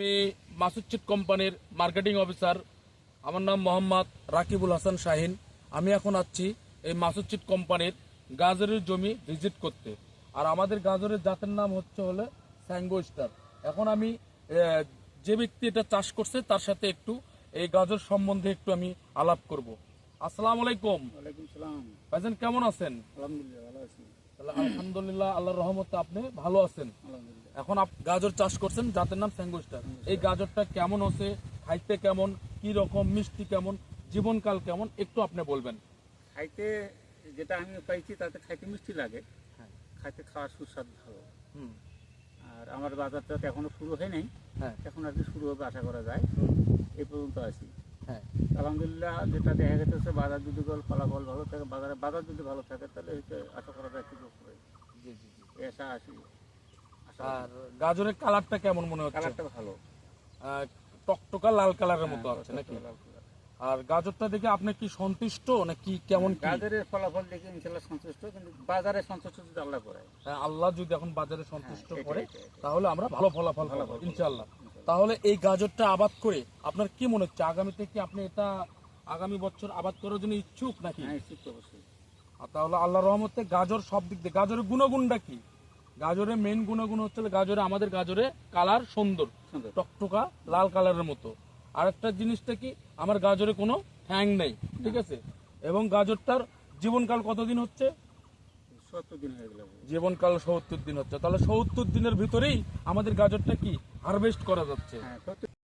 আমি মাসুদচিট কোম্পানির marketing officer. আমার নাম মোহাম্মদ রাকিবুল হাসান শাহিন। আমি এখন আছি এই মাসুদচিট কোম্পানির গাজরের জমি ভিজিট করতে। আর আমাদের গাজরের জাতের নাম হচ্ছে হলে স্যাঙ্গো স্টার। এখন আমি যে ব্যক্তি এটা চাষ করছে তার সাথে একটু এই গাজর সম্বন্ধে একটু আমি আলাপ করব। আসসালামু আলাইকুম। ভাইজান কেমন আছেন? আলহামদুলিল্লাহ আল্লাহর রহমতে আপনি ভালো আছেন। আলহামদুলিল্লাহ। এখন আপ গাজর চাষ করছেন যাদের নাম স্যাঙ্গুস্টার। এই গাজরটা কেমন হচ্ছে খাইতে কেমন কি রকম মিষ্টি কেমন জীবনকাল কেমন একটু আপনি বলবেন। খাইতে যেটা আমি পাইছি তাতে খাইতে মিষ্টি লাগে। হ্যাঁ। খাইতে খাওয়ার সুস্বাদ ভালো। হুম। আর আমার বাজারটা তো এখনও শুরু হয় নাই। হ্যাঁ। এখন আর কি শুরু হবে আশা করা যায়। এই পর্যন্ত আছি। হ্যাঁ। আলহামদুলিল্লাহ যেটা দেখা গেছে বাজার যদি গল ফলাফল ভালো থাকে বাজারে বাজার যদি ভালো থাকে তাহলে আশা করা যায় কিছু জি জি জি। আশা আশা আর গাজরের কালারটা কেমন মনে হচ্ছে? কালারটা ভালো। টকটকা লাল কালারের মতো হ্যাঁ, আছে নাকি? লাল কালার। আর গাজরটা দেখে আপনি কি সন্তুষ্ট নাকি কেমন গাজরের ফলাফল দেখে ইনশাল্লাহ সন্তুষ্ট কিন্তু বাজারে সন্তুষ্ট যদি আল্লাহ করে। হ্যাঁ, আল্লাহ যদি এখন বাজারে সন্তুষ্ট হ্যাঁ, করে। তাহলে আমরা ভালো ফলাফল পাবো ইনশাআল্লাহ ইনশাআল্লাহ। তাহলে এই গাজরটা আবাদ করে আপনার কি মনে হচ্ছে? আগামীতে কি আপনি এটা আগামী বছর আবাদ করার জন্য ইচ্ছুক নাকি? হ্যাঁ ঠিক অবশ্যই। আর তাহলে আল্লাহ রহমতে গাজর সব দিক দিয়ে গাজরের গুণগুণটা কি? গাজরের মেন গুণাগুণ হচ্ছে গাজরে আমাদের গাজরে কালার সুন্দর টকটকা লাল কালারের মতো। আরেকটা জিনিসটা কি? আমার গাজরে কোনো হ্যাং নেই ঠিক আছে? এবং গাজরটার জীবনকাল কতদিন হচ্ছে? জীবনকাল সত্তর দিন হচ্ছে। তাহলে সত্তর দিনের ভিতরেই আমাদের গাজরটা কি? হারভেস্ট করা যাচ্ছে। হ্যাঁ